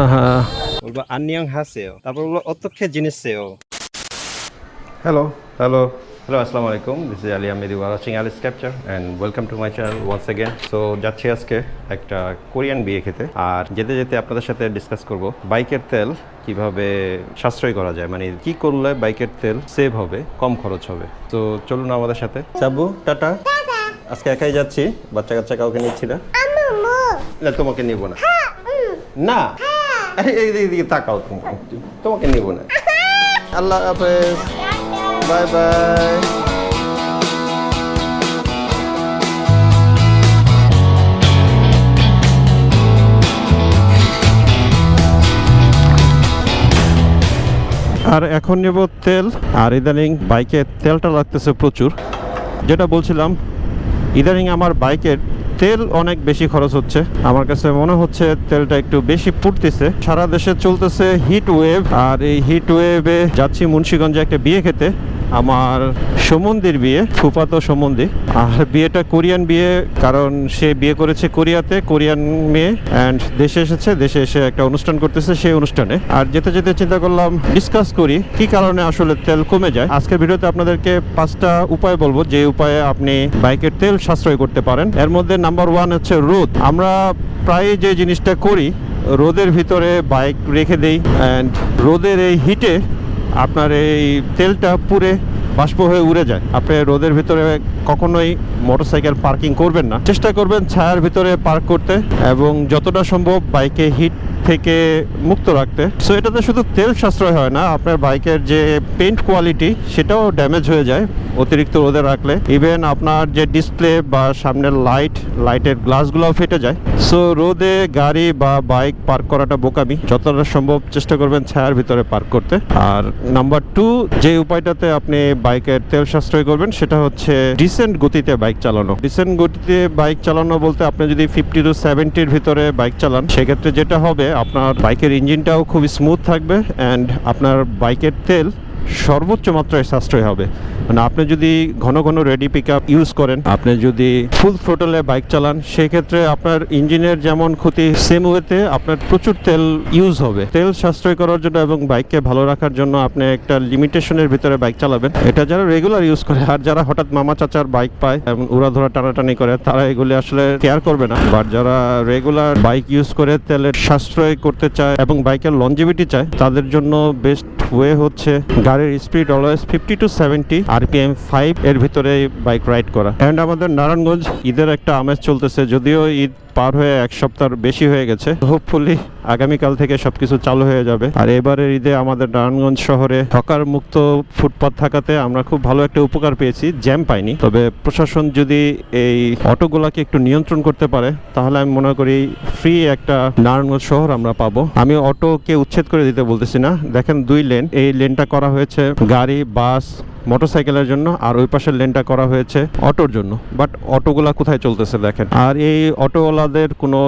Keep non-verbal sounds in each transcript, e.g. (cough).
아하. বলব আন্নিয়ং হাসেও। তারপর বলব অত্যক্ষে জিনিস সেও হ্যালো হ্যালো hello, আসসালামু আলাইকুম this is Ali Ahmed watching Ali's capture and welcome to my channel once again so যাচ্ছি আজকে একটা কোরিয়ান বিয়ে খেতে। আর যেতে যেতে আপনাদের সাথে ডিসকাস করব বাইকের তেল কীভাবে সাশ্রয় করা যায়। মানে কি করলে বাইকের তেল সেভ হবে কম খরচ হবে। তো চলুন আমাদের সাথে। চাবু টাটা। আজকে একাই যাচ্ছি। বাচ্চা কাচ্চা কাউকে নিচ্ছি না। তোমাকে নিব না। না। আরে এইদিকে দিকে তাকাও তোমাকে নিব না। আল্লাহ হাফেজ। Bye bye. আর এখন নেব তেল। আর ইদানিং বাইকে তেলটা লাগতেছে প্রচুর। যেটা বলছিলাম, ইদানিং আমার বাইকের তেল অনেক বেশি খরচ হচ্ছে। আমার কাছে মনে হচ্ছে তেলটা একটু বেশি পুড়তেছে। সারা দেশে চলতেছে হিট ওয়েভ আর এই হিট ওয়েভে যাচ্ছি মুন্সীগঞ্জে একটা বিয়ে খেতে। আমার সমন্দির বিয়ে, ফুফাতো সম্বন্ধী আর বিয়েটা কোরিয়ান বিয়ে, কারণ সে বিয়ে করেছে কোরিয়াতে, কোরিয়ান মেয়ে অ্যান্ড দেশে এসেছে, দেশে এসে একটা অনুষ্ঠান করতেছে সেই অনুষ্ঠানে। আর যেতে যেতে চিন্তা করলাম ডিসকাস করি, কি কারণে আসলে তেল কমে যায়। আজকের ভিডিওতে আপনাদেরকে পাঁচটা উপায় বলব, যে উপায়ে আপনি বাইকের তেল সাশ্রয় করতে পারেন। এর মধ্যে নাম্বার ওয়ান হচ্ছে রোদ। আমরা প্রায় যে জিনিসটা করি, রোদের ভিতরে বাইক রেখে দেই অ্যান্ড রোদের এই হিটে আপনার এই তেলটা পুরে বাষ্প হয়ে উড়ে যায়। আপনি রোদের ভিতরে কখনোই মোটরসাইকেল পার্কিং করবেন না। চেষ্টা করবেন ছায়ার ভিতরে পার্ক করতে এবং যতটা সম্ভব বাইকে হিট থেকে মুক্ত রাখতে। সো এটাতে শুধু তেল সাশ্রয় হয় না, আপনার বাইকের যে পেন্ট কোয়ালিটি সেটাও ড্যামেজ হয়ে যায় অতিরিক্ত রোদে রাখলে। ইভেন আপনার যে ডিসপ্লে বা সামনের লাইট লাইটের গ্লাসগুলোও ফেটে যায়। সো রোদে গাড়ি বা বাইক পার্ক করাটা বোকামি। যতটা সম্ভব চেষ্টা করবেন ছায়ার ভিতরে পার্ক করতে। আর নাম্বার টু যে উপায়টাতে আপনি বাইকের তেল সাশ্রয় করবেন, সেটা হচ্ছে ডিসেন্ট গতিতে বাইক চালানো। ডিসেন্ট গতিতে বাইক চালানো বলতে আপনি যদি ফিফটি টু সেভেন্টির ভিতরে বাইক চালান, সেক্ষেত্রে যেটা হবে আপনার বাইকের ইঞ্জিনটাও খুব স্মুথ থাকবে অ্যান্ড আপনার বাইকের তেল সর্বোচ্চ মাত্রায় সাশ্রয় হবে। মানে আপনি যদি ঘন ঘন রেডি পিক ইউজ করেন, আপনি যদি ফুল থ্রোটলে বাইক চালান, সেক্ষেত্রে আপনার ইঞ্জিনের যেমন ক্ষতি সেম ওয়েতে আপনার প্রচুর তেল ইউজ হবে। তেল সাশ্রয় করার জন্য এবং বাইককে ভালো রাখার জন্য আপনি একটা লিমিটেশনের ভিতরে বাইক চালাবেন। এটা যারা রেগুলার ইউজ করে, আর যারা হঠাৎ মামা চাচার বাইক পায় এবং উড়াধরা টানাটানি করে, তারা এগুলি আসলে কেয়ার করবে না। বাট যারা রেগুলার বাইক ইউজ করে, তেলের সাশ্রয় করতে চায় এবং বাইকের লঞ্জিভিটি চায়, তাদের জন্য বেস্ট ওয়ে হচ্ছে গাড়ির speed always fifty to seventy RPM five এর ভিতরে বাইক রাইড করা। অ্যান্ড আমাদের নারায়ণগঞ্জ ঈদের একটা আমেজ চলতেছে, যদিও ঈদ পার হয়ে এক সপ্তাহ বেশি হয়ে গেছে। হোপফুলি আগামীকাল থেকে সবকিছু চালু হয়ে যাবে। আর এবারের ঈদে আমাদের নারায়ণগঞ্জ শহরে হকার মুক্ত ফুটপাথ থাকাতে আমরা খুব ভালো একটা উপকার পেয়েছি, জ্যাম পাইনি। তবে প্রশাসন যদি এই অটোগুলাকে একটু নিয়ন্ত্রণ করতে পারে, তাহলে আমি মনে করি ফ্রি একটা নারায়ণগঞ্জ শহর আমরা পাবো। আমি অটোকে উচ্ছেদ করে দিতে বলতেছি না। দেখেন দুই লেন এই লেনটা করা হয়েছে গাড়ি, বাস মোটরসাইকেলের জন্য আর ওই পাশের লেনটা করা হয়েছে অটোর জন্য। বাট অটোগুলা কোথায় চলতেছে দেখেন। আর এই অটোওয়ালাদের কোনো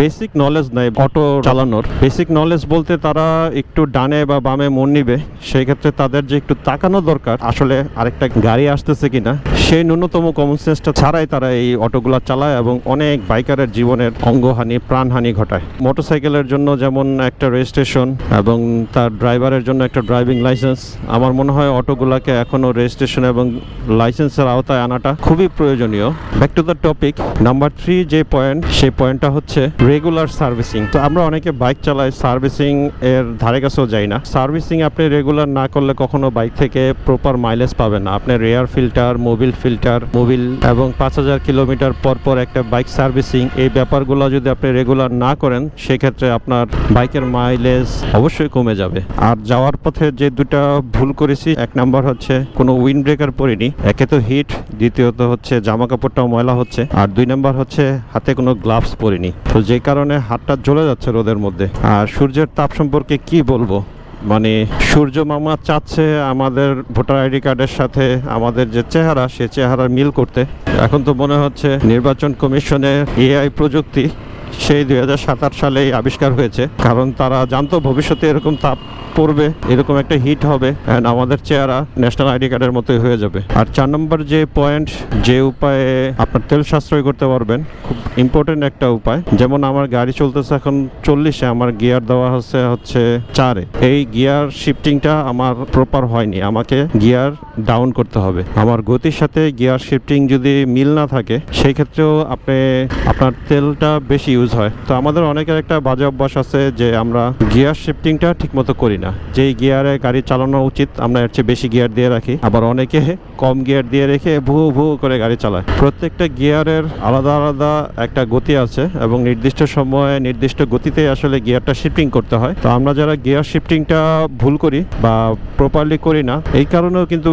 বেসিক নলেজ নাই অটো চালানোর। বেসিক নলেজ বলতে তারা একটু ডানে বা বামে মন নিবে। সেই ক্ষেত্রে তাদের যে একটু তাকানো দরকার, আসলে আরেকটা গাড়ি আসতেছে কিনা, সেই ন্যূনতম কমন সেন্সটা ছাড়াই তারা এই অটোগুলা চালায় এবং অনেক বাইকারের জীবনের অঙ্গহানি, প্রাণহানি ঘটায়। মোটরসাইকেলের জন্য যেমন একটা রেজিস্ট্রেশন এবং তার ড্রাইভারের জন্য একটা ড্রাইভিং লাইসেন্স আমার মনে হয় অটোগুলাকে এখনও রেজিস্ট্রেশন এবং লাইসেন্সের আওতায় আনাটা খুবই প্রয়োজনীয়। Back to the topic number three যে পয়েন্ট সেই পয়েন্টটা হচ্ছে রেগুলার সার্ভিসিং তো আমরা অনেকে বাইক চালাই সার্ভিসিং এর ধারে কাছেও যাই না। সার্ভিসিং আপনি রেগুলার না করলে কখনো বাইক থেকে প্রপার মাইলেজ পাবেন না। আপনার rear filter Mobil filter Mobil এবং পাঁচ হাজার কিলোমিটার পর পর একটা বাইক সার্ভিসিং এই ব্যাপারগুলো যদি আপনি রেগুলার না করেন, সেক্ষেত্রে আপনার বাইকের মাইলেজ অবশ্যই কমে যাবে। আর যাওয়ার পথে যে দুটা ভুল করেছি, এক নাম্বার হচ্ছে কোনো উইন্ড ব্রেকার পরিনি। একে তো হিট দ্বিতীয়ত হচ্ছে জামা কাপড়টাও ময়লা হচ্ছে। আর দুই নাম্বার হচ্ছে হাতে কোনো গ্লাভস পরিনি। তো যে কারণে হাতটা জ্বলে যাচ্ছে রোদের মধ্যে। আর সূর্যের তাপ সম্পর্কে কি বলব? মানে সূর্য মামা চাচ্ছে আমাদের ভোটার আইডি কার্ডের সাথে আমাদের যে চেহারা, সে চেহারা মিল করতে। এখন তো মনে হচ্ছে নির্বাচন কমিশনের এআই প্রযুক্তি সেই দুই সালেই আবিষ্কার হয়েছে। কারণ তারা জানতো ভবিষ্যতে এরকম তাপ পড়বে, এরকম একটা হিট হবে অ্যান্ড আমাদের চেহারা ন্যাশনাল আইডি কার্ডের মতোই হয়ে যাবে। আর চার নম্বর যে পয়েন্ট যে উপায়ে আপনার তেল সাশ্রয় করতে পারবেন, খুব ইম্পর্টেন্ট একটা উপায়, যেমন আমার গাড়ি চলতেছে এখন চল্লিশে, আমার গিয়ার দেওয়া হচ্ছে হচ্ছে চারে। এই গিয়ার শিফটিংটা আমার প্রপার হয়নি, আমাকে গিয়ার ডাউন করতে হবে। আমার গতির সাথে গিয়ার শিফটিং যদি মিল না থাকে সেই ক্ষেত্রেও আপনি, আপনার তেলটা বেশি ইউজ হয়। তো আমাদের অনেকের একটা বাজে অভ্যাস আছে যে আমরা গিয়ার শিফটিংটা ঠিকমতো করি না। যেই গিয়ারে গাড়ি চালানো উচিত, আমরা এর চেয়ে বেশি গিয়ার দিয়ে রাখি। আবার অনেকে কম গিয়ার দিয়ে রেখে ভু ভু করে গাড়ি চালায়। প্রত্যেকটা গিয়ারের আলাদা আলাদা একটা গতি আছে এবং নির্দিষ্ট সময়ে নির্দিষ্ট গতিতে আসলে গিয়ারটা শিফটিং করতে হয়। তো আমরা যারা গিয়ার শিফটিংটা ভুল করি বা প্রপারলি করি না, এই কারণেও কিন্তু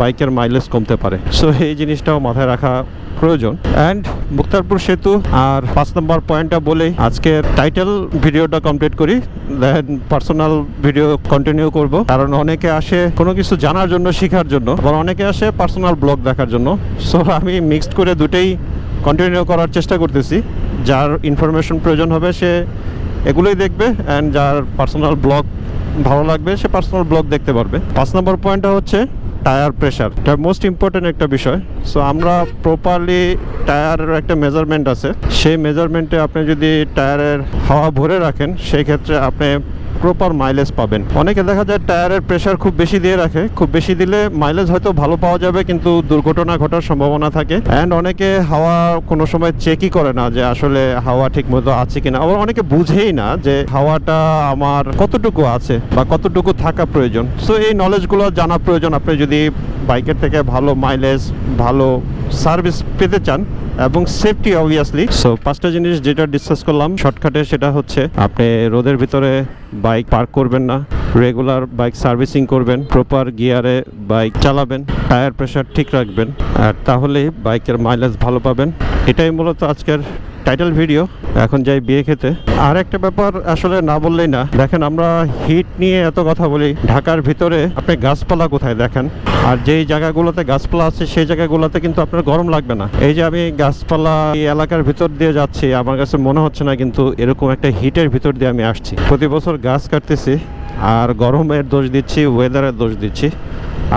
বাইকের মাইলেজ কমতে পারে। সো এই জিনিসটাও মাথায় রাখা প্রয়োজন। অ্যান্ড মুক্তারপুর সেতু আর পাঁচ নম্বর পয়েন্টটা বলেই আজকের টাইটেল ভিডিওটা কমপ্লিট করি দেন পার্সোনাল ভিডিও কন্টিনিউ করব। কারণ অনেকে আসে কোনো কিছু জানার জন্য, শেখার জন্য, আবার অনেকে আসে পার্সোনাল ব্লগ দেখার জন্য। সো আমি মিক্সড করে দুটেই কন্টিনিউ করার চেষ্টা করতেছি। যার ইনফরমেশন প্রয়োজন হবে, সে এগুলোই দেখবে অ্যান্ড যার পার্সোনাল ব্লগ ভালো লাগবে, সে পার্সোনাল ব্লগ দেখতে পারবে। পাঁচ নম্বর পয়েন্টটা হচ্ছে টায়ার প্রেশার এটা মোস্ট ইম্পর্টেন্ট একটা বিষয়। সো আমরা প্রপারলি টায়ারের একটা মেজারমেন্ট আছে। সেই মেজারমেন্টে আপনি যদি টায়ারের হাওয়া ভরে রাখেন, সেই ক্ষেত্রে আপনি প্রপার মাইলেজ পাবেন। অনেকে দেখা যায় টায়ারের প্রেশার খুব বেশি দিয়ে রাখে। খুব বেশি দিলে মাইলেজ হয়তো ভালো পাওয়া যাবে, কিন্তু দুর্ঘটনা ঘটার সম্ভাবনা থাকে। অ্যান্ড অনেকে হাওয়া কোনো সময় চেকই করে না যে আসলে হাওয়া ঠিক মতো আছে কিনা। আবার অনেকে বুঝেই না যে হাওয়াটা আমার কতটুকু আছে বা কতটুকু থাকা প্রয়োজন। সো এই নলেজগুলো জানা প্রয়োজন। আপনি যদি বাইকের থেকে ভালো মাইলেজ ভালো সার্ভিস পেতে চান এবং সেফটি অবভিয়াসলি সো পাঁচটা জিনিস যেটা ডিসকাস করলাম। শর্টকাটে সেটা হচ্ছে, আপনি রোদের ভিতরে বাইক পার্ক করবেন না। রেগুলার বাইক সার্ভিসিং করবেন। প্রপার গিয়ারে বাইক চালাবেন। টায়ার প্রেশার ঠিক রাখবেন। আর তাহলে বাইকের মাইলেজ ভালো পাবেন। এটাই মূলত আজকের টাইটেল ভিডিও এখন যাই বিয়ে খেতে। আর একটা ব্যাপার আসলে না বললেই না। দেখেন, আমরা হিট নিয়ে এত কথা বলি, ঢাকার ভিতরে আপনি গাছপালা কোথায় দেখেন? আর যেই জায়গাগুলোতে গাছপালা আছে, সেই জায়গাগুলোতে কিন্তু আপনার গরম লাগবে না। এই যে আমি গাছপালা এই এলাকার ভিতর দিয়ে যাচ্ছি, আমার কাছে মনে হচ্ছে না কিন্তু এরকম একটা হিটের ভিতর দিয়ে আমি আসছি। প্রতি বছর গাছ কাটতেছি, আর গরমের দোষ দিচ্ছি ওয়েদারের দোষ দিচ্ছি।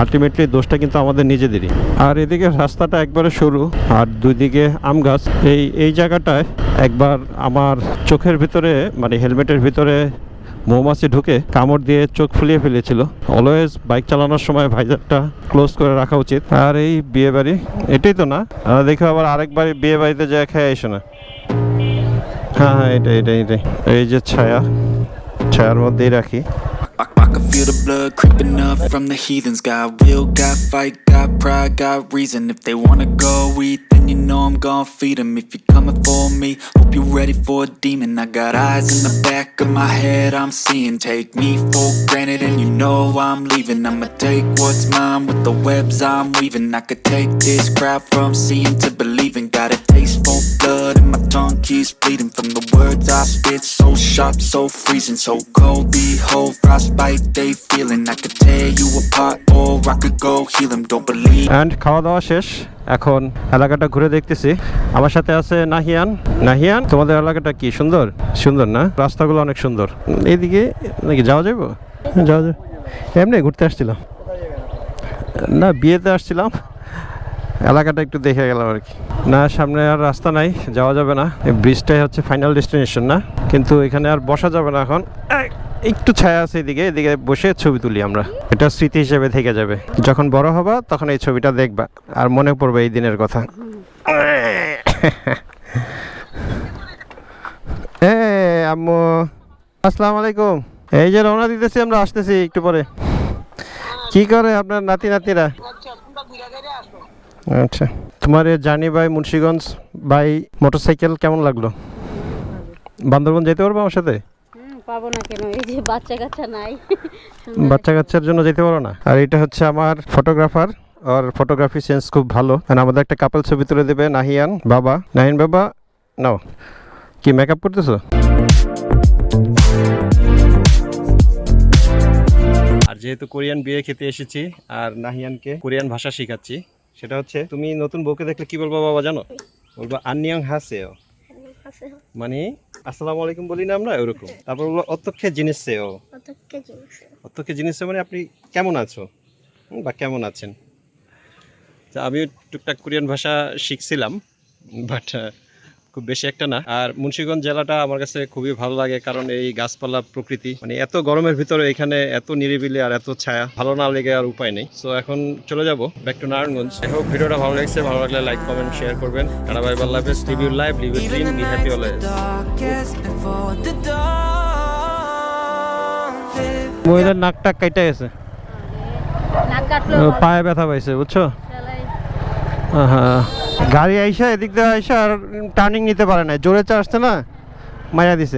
আলটিমেটলি দোষটা কিন্তু আমাদের নিজেদেরই। আর এদিকে রাস্তাটা একবারে সরু, আর দুই দিকে আম গাছ। এই এই জায়গাটায় একবার আমার চোখের ভিতরে মানে হেলমেটের ভিতরে মৌমাছি ঢুকে কামড় দিয়ে চোখ ফুলিয়ে ফেলেছিল। অলওয়েজ বাইক চালানোর সময় ভাইজারটা ক্লোজ করে রাখা উচিত। আর এই বিয়ে বাড়ি এটাই তো না? দেখো আবার আরেকবার বিয়ে বাড়িতে যায় খেয়ে এসো না। হ্যাঁ হ্যাঁ এটাই এটাই এটাই। এই যে ছায়া, ছায়ার মধ্যেই রাখি। Feel the blood creeping up from the heathens. Got will, got fight, got pride, got reason. If they wanna go eat, then you know I'm gon' feed 'em. If you're coming for me, hope you're ready for a demon. I got eyes in the back of my head, I'm seeing. Take me for granted, and you know I'm leaving. I'ma take what's mine with the webs I'm weaving. I could take this crowd from seeing to believing. Got a taste for blood, and my tongue keeps bleeding from the words I spit. So sharp, so freezing, so cold. Behold, frostbite they feeling. I could tear you apart, or I could go heal 'em. Don't believe. And খাওয়া দাওয়া শেষ এখন এলাকাটা ঘুরে দেখতেছি আমার সাথে আছে নাহিয়ান নাহিয়ান তোমাদের এলাকাটা কি সুন্দর সুন্দর না রাস্তাগুলো অনেক সুন্দর এইদিকে নাকি যাওয়া যাব যাওয়া যাবে এমনি ঘুরতে আসছিলাম না বিয়েতে আসছিলাম এলাকাটা একটু দেখে গেলাম আর কি। না, সামনে আর রাস্তা নাই, যাওয়া যাবে না। এই ব্রিজটাই হচ্ছে ফাইনাল ডেস্টিনেশন না। কিন্তু এখানে আর বসা যাবে না এখন। একটু ছায়া আছে এদিকে এদিকে বসে ছবি তুলি আমরা। এটা স্মৃতি হিসেবে থেকে যাবে। যখন বড় হবা, তখন এই ছবিটা দেখবা। আর মনে পড়বে এই দিনের কথা। (laughs) আম্মু। আসসালামু আলাইকুম। এই যে রওনা দিতেছি, আমরা আসতেছি একটু পরে। কি করে আপনার নাতি নাতিরা আচ্ছা। তোমার এই journey by Munshiganj by motorcycle কেমন লাগল? বান্দরবন যেতে পারব আমার সাথে? পাবো না কেন? এই যে বাচ্চা কাচ্চা নাই। (laughs) বাচ্চা কাচ্চার জন্য যেতে পারো না? আর এটা হচ্ছে আমার ফটোগ্রাফার আর ফটোগ্রাফি সেন্স খুব ভালো। আর আমাদের একটা কাপল ছবি তুলে দেবে নাহিয়ান বাবা। নাহিয়ান বাবা নাও। কি মেকআপ করতেছো? আর যেহেতু কোরিয়ান বিয়ে খেতে এসেছি আর নাহিয়ানকে কোরিয়ান ভাষা শেখাচ্ছি সেটা হচ্ছে তুমি নতুন বউকে দেখলে কি বলব বাবা জানো? বলব আন্নিয়ং হাসে মানে আসসালামু আলাইকুম বলি না আমরা? ওরকম (laughs) তারপর বলব অত্যক্ষে জিনিস সেও অতকে জিনিস অত্যক্ষে জিনিস মানে আপনি কেমন আছো? বা কেমন আছেন? তা আমি টুকটাক কোরিয়ান ভাষা শিখছিলাম বাট খুব বেশি একটা না। আর মুন্সিগঞ্জ জেলাটা আমার কাছে খুবই ভালো লাগে কারণ এই গাছপালা প্রকৃতি। মানে এত গরমের ভিতরে এখানে এত নিরিবিলি আর এত ছায়া ভালো না লেগে আর উপায় নেই। সো এখন চলে যাব back to Narayanganj. I hope ভিডিওটা ভালো লাগছে ভালো লাগলে লাইক কমেন্ট শেয়ার করবেন। কারা ভাই বাল্লাহ live your life live your dream be happy always মহিলার নাকটা গেছে নাক পায়ে ব্যথা পাইছে বুঝছ। হ্যাঁ গাড়ি আইসা, এদিক দিয়ে আইসা আর টার্নিং নিতে পারে না জোরে আসতে না মায়া দিছে।